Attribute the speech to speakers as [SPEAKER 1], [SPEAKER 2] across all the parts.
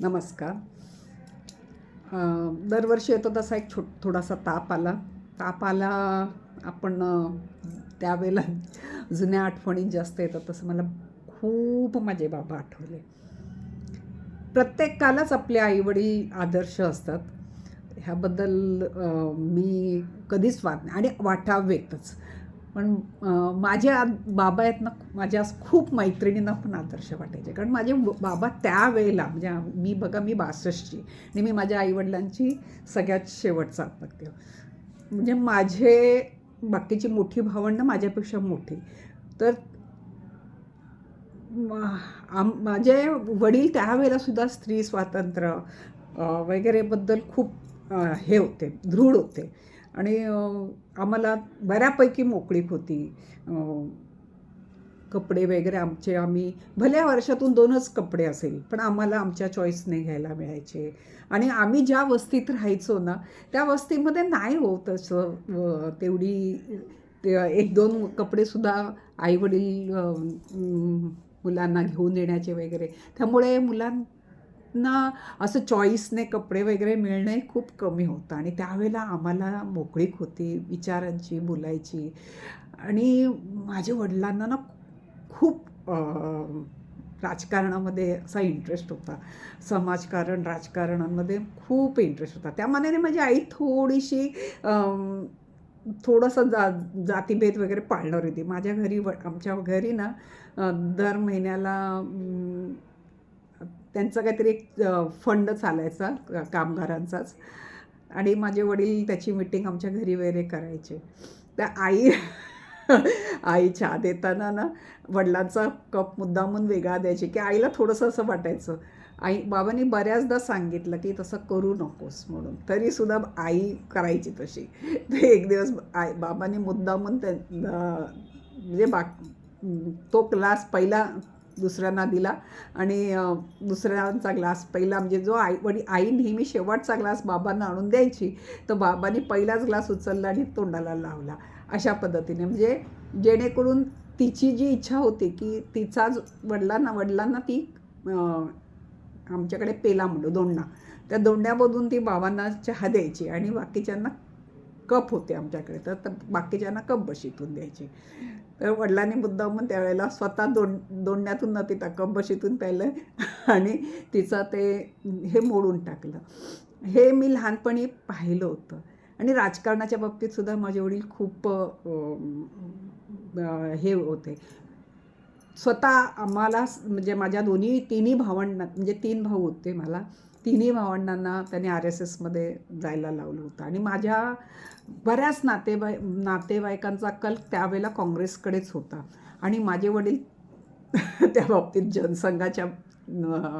[SPEAKER 1] नमस्कार. दरवर्षी येतो तसा एक छोट थोडासा ताप आला. ताप आला आपण त्यावेळेला जुन्या आठवणी जास्त येतात तसं मला खूप माझे बाबा आठवले. प्रत्येकालाच आपले आईवडील आदर्श असतात. ह्याबद्दल मी कधीच वाद नाही. आणि वाटावेतच पण माझ्या बाबा आहेत ना माझ्या खूप मैत्रिणींना पण आदर्श वाटायचे. कारण माझे बाबा त्यावेळेला म्हणजे मी बघा मी बासष्टची आणि मी माझ्या आईवडिलांची सगळ्यात शेवटचा अपत्य म्हणजे माझे बाकीची मोठी भावंडं माझ्यापेक्षा मोठी. तर आम माझे वडील त्यावेळेलासुद्धा स्त्री स्वातंत्र्य वगैरेबद्दल खूप हे होते दृढ होते. आणि आम्हाला बऱ्यापैकी मोकळीक होती. कपडे वगैरे आमचे आम्ही भल्या वर्षातून दोनच कपडे असेल पण आम्हाला आमच्या चॉईसने घ्यायला मिळायचे. आणि आम्ही ज्या वस्तीत राहायचो ना त्या वस्तीमध्ये नाही होत असं तेवढी ते एक दोन कपडेसुद्धा आईवडील मुलांना घेऊन येण्याचे वगैरे. त्यामुळे मुलां त्यांना असं चॉईसने कपडे वगैरे मिळणे खूप कमी होतं. आणि त्यावेळेला आम्हाला मोकळीक होती विचारांची बोलायची. आणि माझ्या वडिलांना ना खूप राजकारणामध्ये असा इंटरेस्ट होता. समाजकारण राजकारणामध्ये खूप इंटरेस्ट होता. त्या मानाने माझी आई थोडीशी थोडंसं जा जातीभेद वगैरे पाळणार होती. माझ्या घरी व आमच्या घरी ना दर महिन्याला त्यांचा काहीतरी एक फंड चालायचा कामगारांचाच. आणि माझे वडील त्याची मिटिंग आमच्या घरी वगैरे करायचे. त्या आई आई चहा देताना ना वडिलांचा कप मुद्दामून वेगळा द्यायची की आईला थोडंसं असं वाटायचं. आई बाबांनी बऱ्याचदा सांगितलं की तसं करू नकोस म्हणून. तरीसुद्धा आई करायची तशी. ते एक दिवस आई बाबांनी मुद्दामून त्या म्हणजे बाक तो क्लास पहिला दुसऱ्यांना दिला. आणि दुसऱ्यांचा ग्लास पहिला म्हणजे जो आई वडी आई नेहमी शेवटचा ग्लास बाबांना आणून द्यायची तर बाबांनी पहिलाच ग्लास उचलला आणि तोंडाला लावला. अशा पद्धतीने म्हणजे जेणेकरून तिची जी इच्छा होती की तिचाच वडिलांना वडिलांना ती आमच्याकडे पेला म्हणतो दोंडा त्या दोंड्यामधून ती बाबांना चहा द्यायची आणि बाकीच्यांना कप होते आमच्याकडे. तर बाकीच्यांना कप बशीतून द्यायचे. तर वडिलांनी मुद्दामून त्यावेळेला स्वतः दोन दोंड्यातून न तिथं कप बशीतून प्यायलं आणि तिचं ते हे मोडून टाकलं. हे मी लहानपणी पाहिलं होतं. आणि राजकारणाच्या बाबतीतसुद्धा माझे वडील खूप हे होते. स्वतः आम्हाला म्हणजे माझ्या दोन्ही तिन्ही भावंड म्हणजे तीन भाऊ होते मला. तिन्ही भावंडांना त्यांनी आर एस एसमध्ये जायला लावलं होतं. आणि माझ्या बऱ्याच नातेवाई नातेवाईकांचा कल त्यावेळेला काँग्रेसकडेच होता. आणि माझे वडील त्या बाबतीत जनसंघाच्या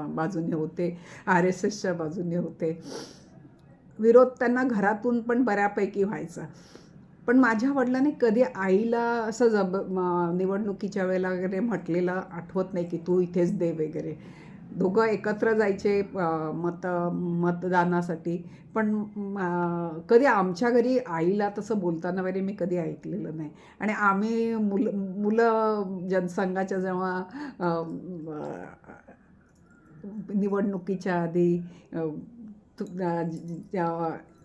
[SPEAKER 1] बाजूने होते आर एस एसच्या बाजूने होते. विरोध त्यांना घरातून पण बऱ्यापैकी व्हायचा. पण माझ्या वडिलांनी कधी आईला असं जब निवडणुकीच्या वेळेला वगैरे म्हटलेलं आठवत नाही की तू इथेच दे वगैरे. दोघं एकत्र जायचे मत मतदानासाठी. पण कधी आमच्या घरी आईला तसं बोलताना वगैरे मी कधी ऐकलेलं नाही. आणि आम्ही मुलं मुलं जनसंघाच्या जेव्हा निवडणुकीच्या आधी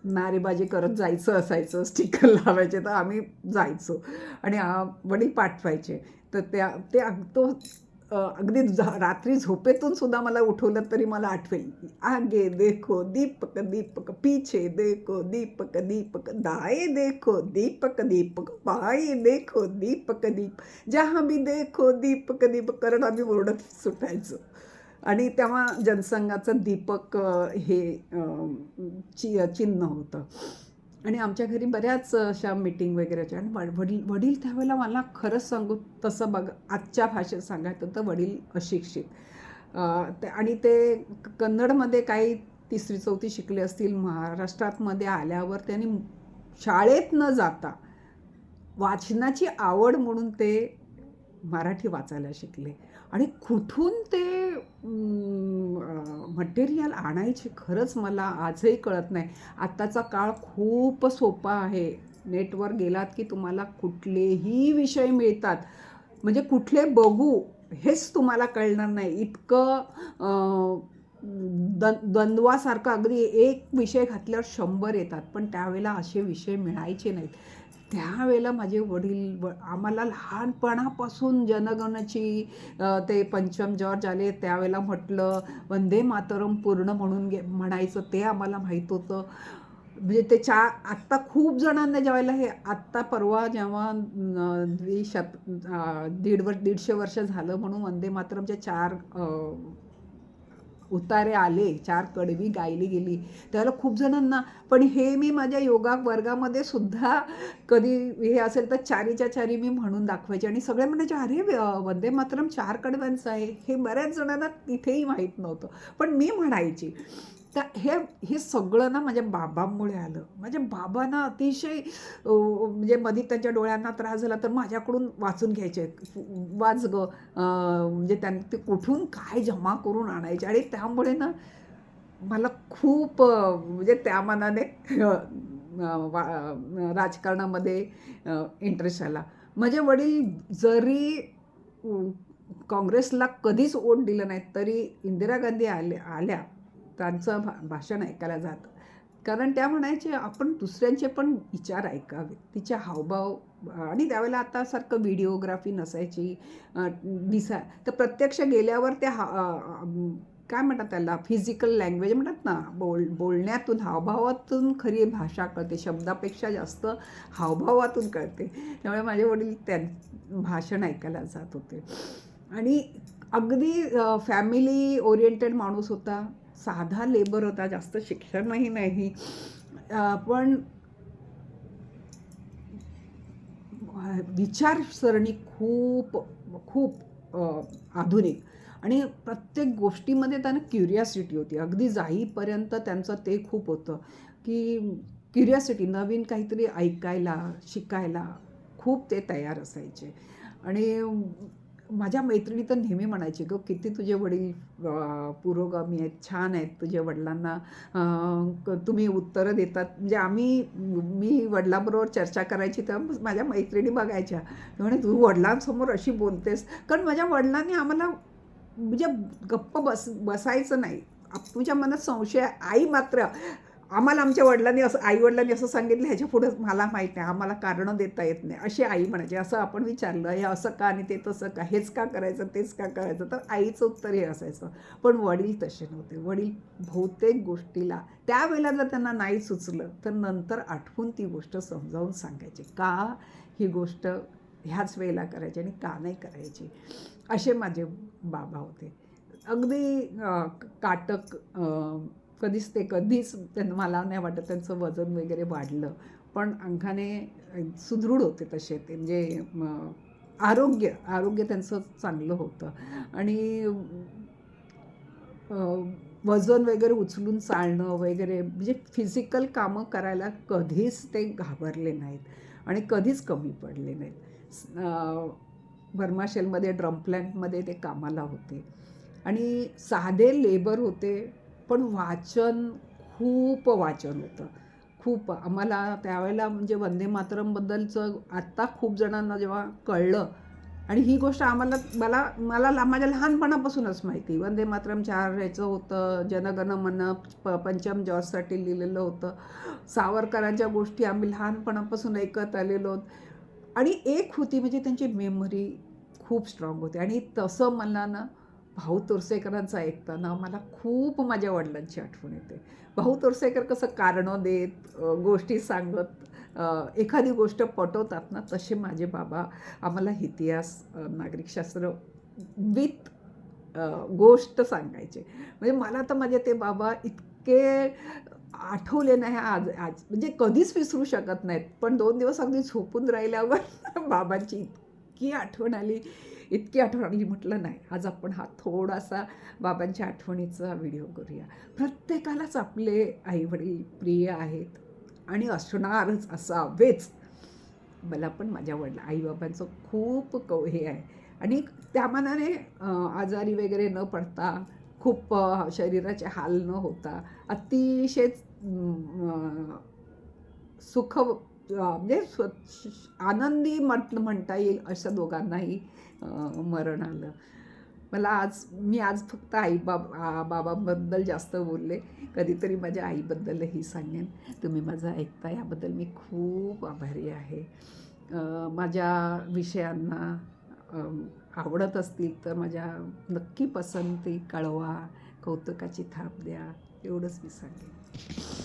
[SPEAKER 1] नारेबाजी करत जायचं असायचं स्टिकर लावायचे तर आम्ही जायचो. आणि वडील पाठवायचे. तर त्या ते अग तो अगदी झा- रात्री झोपेतून सुद्धा मला उठवलं तरी मला आठवेल. आगे देखो दीपक दीपक पीछे देखो दीपक दीपक दाए देखो दीपक दीपक बाई देखो दीपक दीप जहाँ मी देखो दीपक दीपक कारण आम्ही ओरडत सुटायचो. आणि तेव्हा जनसंघाचं दीपक हे चि चिन्ह होतं. आणि आमच्या घरी बऱ्याच अशा मीटिंग वगैरेच्या आणि वडील वडील त्यावेळेला मला खरंच सांगू तसं बघ आजच्या भाषेत सांगायचं तर वडील अशिक्षित. ते- आणि ते क- कन्नडमध्ये काही तिसरी चौथी शिकले असतील महाराष्ट्रातमध्ये आल्यावर त्यांनी शाळेत न जाता वाचनाची आवड म्हणून ते मराठी वाचायला शिकले. आणि कुठून ते मटेरियल आणायचे खरंच मला आजही कळत नाही. आत्ताचा काळ खूप सोपा आहे. नेटवर गेलात की तुम्हाला कुठलेही विषय मिळतात. म्हणजे कुठले बघू हेच तुम्हाला कळणार नाही. इतकं दं द्वंद्वासारखं अगदी एक विषय घातल्यावर शंभर येतात. पण त्यावेळेला असे विषय मिळायचे नाहीत. त्यावेळेला माझे वडील व आम्हाला लहानपणापासून जनगणची ते पंचम जॉर्ज आले. त्यावेळेला म्हटलं वंदे मातरम पूर्ण म्हणून गे म्हणायचं. ते आम्हाला माहीत होतं. म्हणजे ते चा आत्ता खूप जणांना ज्यावेळेला हे आत्ता परवा जेव्हा द्विशत दीड वर्ष दीडशे वर्ष झालं म्हणून वंदे मातरमच्या चार उतारे आले चार कडवी गायली गेली. त्याला खूप जणांना पण हे मी माझ्या योगा वर्गामध्ये सुद्धा कधी हे असेल तर चारीच्या चारी मी म्हणून दाखवायचे. आणि सगळे म्हणायचे अरे वंदे मातरम चार कडव्यांचं आहे. हे बऱ्याच जणांना तिथेही माहीत नव्हतं. पण मी म्हणायची त्या हे हे सगळं ना माझ्या बाबांमुळे आलं. माझ्या बाबांना अतिशय म्हणजे मधी त्यांच्या डोळ्यांना त्रास झाला तर माझ्याकडून वाचून घ्यायचे. वाच ग. म्हणजे त्यां ते कुठून काय जमा करून आणायचे? आणि त्यामुळे ना मला खूप म्हणजे त्या मनाने वा- राजकारणामध्ये इंटरेस्ट आला. माझे वडील जरी काँग्रेसला कधीच वोट दिलं नाही तरी इंदिरा गांधी आल्या आल्या. त्यांचं भा भाषण ऐकायला जातं. कारण त्या म्हणायचे आपण दुसऱ्यांचे पण विचार ऐकावे. तिचे हावभाव आणि त्यावेळेला आतासारखं व्हिडिओग्राफी नसायची दिसा तर प्रत्यक्ष गेल्यावर त्या हा काय म्हणतात त्याला फिजिकल लँग्वेज म्हणतात ना बोल बोलण्यातून हावभावातून खरी भाषा कळते शब्दापेक्षा जास्त हावभावातून कळते. त्यामुळे माझे वडील त्या भाषण ऐकायला जात होते. आणि अगदी फॅमिली ओरिएंटेड माणूस होता. साधा लेबर होता जास्त शिक्षणही नाही. पण विचारसरणी खूप खूप आधुनिक. आणि प्रत्येक गोष्टीमध्ये त्यांना क्युरियासिटी होती. अगदी जाईपर्यंत त्यांचं ते खूप होतं की क्युरियासिटी नवीन काहीतरी ऐकायला शिकायला खूप ते तयार असायचे. आणि माझ्या मैत्रिणी तर नेहमी म्हणायची गं किती तुझे वडील पुरोगामी आहेत छान आहेत तुझ्या वडिलांना क- तुम्ही उत्तरं देतात. म्हणजे आम्ही मी वडिलांबरोबर चर्चा करायची तर माझ्या मैत्रिणी बघायच्या. म्हणे तू वडिलांसमोर अशी बोलतेस. कारण माझ्या वडिलांनी आम्हाला म्हणजे गप्प बस बसायचं नाही. तुझ्या मनात संशय आई मात्र. आम्हाला आमच्या वडिलांनी असं आई वडिलांनी असं सांगितलं ह्याच्या पुढं मला माहीत नाही आम्हाला कारणं देता येत नाही. अशी आई म्हणायची असं आपण विचारलं हे असं का आणि ते तसं का? हेच का करायचं तेच का करायचं? तर आईचं उत्तर हे असायचं. पण वडील तसे नव्हते. वडील बहुतेक गोष्टीला त्यावेळेला जर त्यांना नाही सुचलं तर नंतर आठवून ती गोष्ट समजावून सांगायची. का ही गोष्ट ह्याच वेळेला करायची आणि का नाही करायची? असे माझे बाबा होते. अगदी काटक कधीच ते कधीच त्यांना मला नाही वाटत त्यांचं वजन वगैरे वाढलं. पण अंगाने सुदृढ होते तसे ते म्हणजे आरोग्य आरोग्य त्यांचं चांगलं होतं. आणि वजन वगैरे उचलून चालणं वगैरे म्हणजे फिजिकल कामं करायला कधीच ते घाबरले नाहीत आणि कधीच कमी पडले नाहीत. अं, बर्माशेलमध्ये ड्रम प्लॅन्टमध्ये ते कामाला होते. आणि साधे लेबर होते पण वाचन खूप वाचन होतं. खूप. आम्हाला त्यावेळेला म्हणजे वंदे मातरमबद्दलचं आत्ता खूप जणांना जेव्हा कळलं आणि ही गोष्ट आम्हाला मला मला ला- माझ्या लहानपणापासूनच माहिती. वंदे मातरम चार ह्याचं होतं जनगण मन प पंचम जॉर्जसाठी लिहिलेलं होतं. सावरकरांच्या गोष्टी आम्ही लहानपणापासून ऐकत आलेलो आहोत. आणि एक होती म्हणजे त्यांची मेमरी खूप स्ट्रॉंग होती. आणि तसं मला ना भाऊ तोरसेकरांचं ऐकताना मला खूप माझ्या वडिलांची आठवण येते. भाऊ तोरसेकर कसं कारणं देत गोष्टी सांगत एखादी गोष्ट पटवतात ना तसे माझे बाबा आम्हाला इतिहास नागरिकशास्त्र विथ गोष्ट सांगायचे. म्हणजे मला तर माझे ते बाबा इतके आठवले नाही आज आज. म्हणजे कधीच विसरू शकत नाहीत. पण दोन दिवस अगदी झोपून राहिल्यावर बाबांची इतकी आठवण आली. इतकी आठवण आली म्हटलं नाही. आज आपण हा थोडासा बाबांच्या आठवणीचा व्हिडिओ करूया. प्रत्येकालाच आपले आईवडील प्रिय आहेत आणि असणारच असावेच मला पण माझ्या वडील आईबाबांचं खूप कौ हे आहे. आणि त्या मानाने आजारी वगैरे न पडता खूप शरीराचे हाल न होता अतिशय सुख म्हणजे स्व- आनंदी म्हट म्हणता येईल अशा दोघांनाही मरण आलं. मला आज मी आज फक्त आई बाब बाबांबद्दल जास्त बोलले. कधीतरी माझ्या आईबद्दलही सांगेन. तुम्ही माझं ऐकता याबद्दल मी खूप आभारी आहे. माझ्या विषयांना आवडत असतील तर माझ्या नक्की पसंती कळवा कौतुकाची थाप द्या एवढंच मी सांगेन.